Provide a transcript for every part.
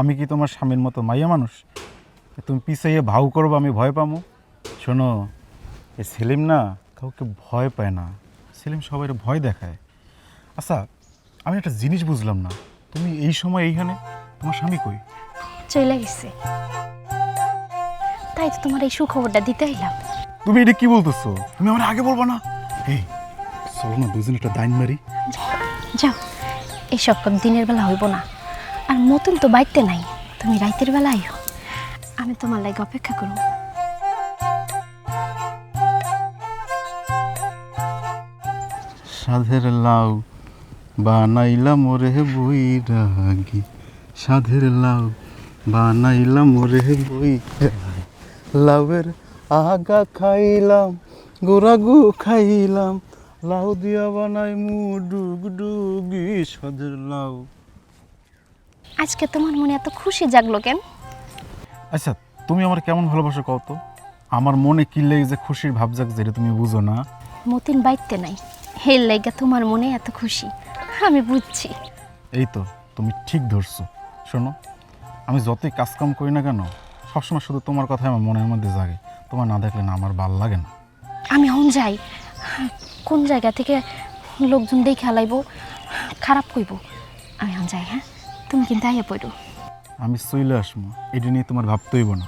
আমি কি তোমার স্বামীর মতো মাইয়া মানুষ? তুমি পিছাইয়ে ভাউ করব আমি ভয় পামো। শোনো এ সেলিম না কাউকে ভয় পায় না। সেলিম সবাই ভয় দেখায়। আচ্ছা আমি একটা জিনিস বুঝলাম না। তুমি এই সময় এইখানে তোমার স্বামী কই? চলে গেছে। তাই তো তোমার এই সুখবরটা দিতে এলাম তুমি এটা কি বলতেছো? তুমি আমার আগে বলব না? এই চলো না দুজন একটা দাইন মারি। যাও এইসব কাম দিনের বেলা হইব না। আর মতন তো বাইতে নাই। তুমি রাইতের বেলা আইও। আমি তোমার লাগে অপেক্ষা করব। সাধের লাউ বানাইলাম ওরে বই রাগি সাধের লাউ বানাইলাম ওরে বই। লাউয়ের আগা খাইলাম, গোরাগু খাইলাম। লাউ দিয়া বানাই মু ডুগ ডুগি সাধের লাউ। আজকে তোমার মনে এত খুশি জাগলো কেন? আচ্ছা তুমি আমার কেমন ভালোবাসো কও তো? আমার মনে কি লেগে যে খুশির ভাব জাগ যেটা তুমি বুঝো না? মতিন বাইতে নাই। হের লাইগা তোমার মনে এত খুশি। আমি বুঝছি। এই তো তুমি ঠিক ধরছো। শোনো আমি যতই কাজকাম করি না কেন সবসময় শুধু তোমার কথাই আমার মনের মধ্যে জাগে। তোমার না দেখলে না আমার ভালো লাগে না। আমি হন যাই। কোন জায়গা থেকে লোকজন দেখে হালাইব খারাপ কইব আমি হন যাই হ্যাঁ? তুমি কিন্তু আইয়া পড়ো আমি চইলে আসব এটা নিয়ে তোমার ভাবতে হইব না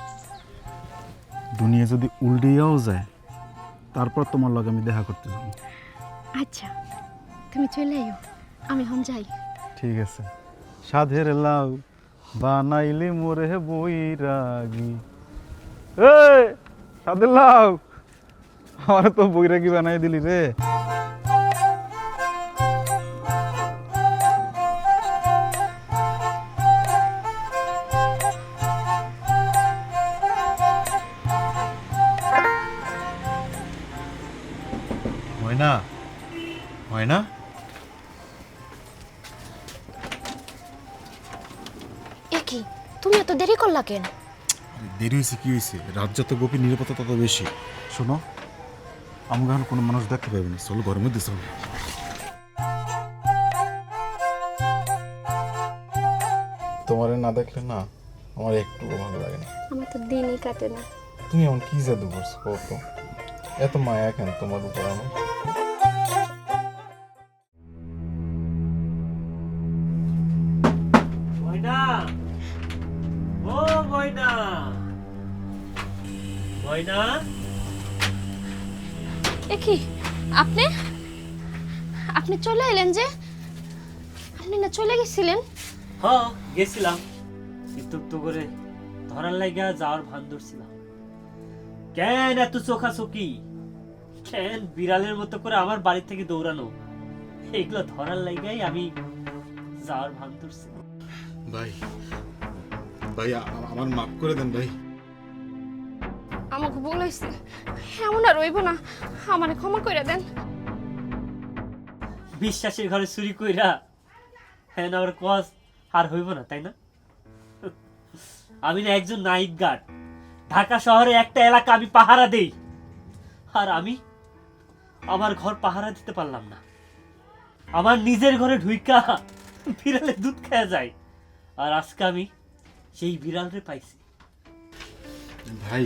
দুনিয়া যদি উল্টিয়াও যায় তারপর তোমার লগে আমি দেখা করতে যাব আচ্ছা তুমি চলে আইও আমি হন যাই। ঠিক আছে। সাধের লাউ বানাইলে মোরে বৈরাগী। এ সাধের লাউ! আমার তো বৈরাগী বানাই দিলি রে। হয় না হয় না এ কি? তুমি এত দেরি করলা কেন? দেরি হয়েছে কি হয়েছে? রাত যত গোপী নিরাপত্তা তত বেশি। শোনো আমাকে এখন কোনো মানুষ দেখতে পাবে না। চলো ঘরের মধ্যে চলো। তোমারে না দেখলে না আমার একটু ভালো লাগে না। আমার তো দিনই কাটে না। তুমি এমন কি জাদু করছ কত এত মায়া কেন তোমার উপর আমার? ময়না এ কি? আপনি? আপনি চলে এলেন যে? আপনি না চলে গেছিলেন? হ গেছিলাম। ইতুক করে ধরার লাগা যাওয়ার ভান ধরছিলাম। কেন এত চোখা চোখি কেন বিড়ালের মতো করে আমার বাড়ি থেকে দৌড়ানো? এগুলো ধরার লাগাই আমি যাওয়ার ভান ধরছিলাম। ভাই ভাই আমার মাফ করে দেন ভাই। আমাকে ভুল হয়েছে এমন আর রইব না। আমারে ক্ষমা করে দেন। বিশ্বাসের ঘরে চুরি কইরা হ্যাঁ আমার কস আর হইব না তাই না? আমি না একজন নাইট গার্ড। ঢাকা শহরে একটা এলাকা আমি পাহারা দেই। আর আমি আমার ঘর পাহারা দিতে পারলাম না। আমার নিজের ঘরে ঢুইকা বিড়ালে দুধ খাওয়া যায়। আর আজকে আমি সেই বিড়ালরে পাইছি। ভাই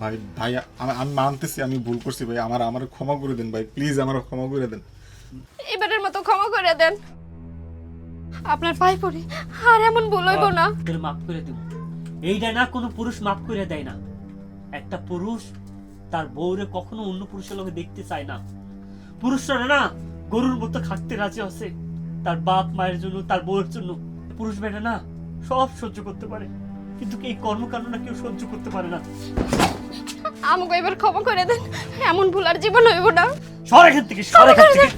ভাই ভাই আমি- আমি মানতেছি আমি ভুল করছি ভাই। আমার আমার ক্ষমা করে দেন ভাই প্লিজ আমার ক্ষমা করে দেন। এবারের মতো ক্ষমা করে দেন। আপনার পায়ে পড়ি আর এমন ভুল হইব না। তোর মাফ করে দেব। এইটা না কোনো পুরুষ মাফ করে দেয় না। একটা পুরুষ তার বউরে কখনো অন্য পুরুষের লোকে দেখতে চায় না। পুরুষরা না গরুর মতো খাটতে রাজি আছে। তার বাপ মায়ের জন্য তার বউয়ের জন্য। পুরুষ বেটা না সব সহ্য করতে পারে। কিন্তু এই কর্মকাণ্ডটা কেউ সহ্য করতে পারে না? আমাকে এবার ক্ষমা করে দেন। এমন ভুল আর জীবন হইব না। সর এখান থেকে সরে এখান থেকে।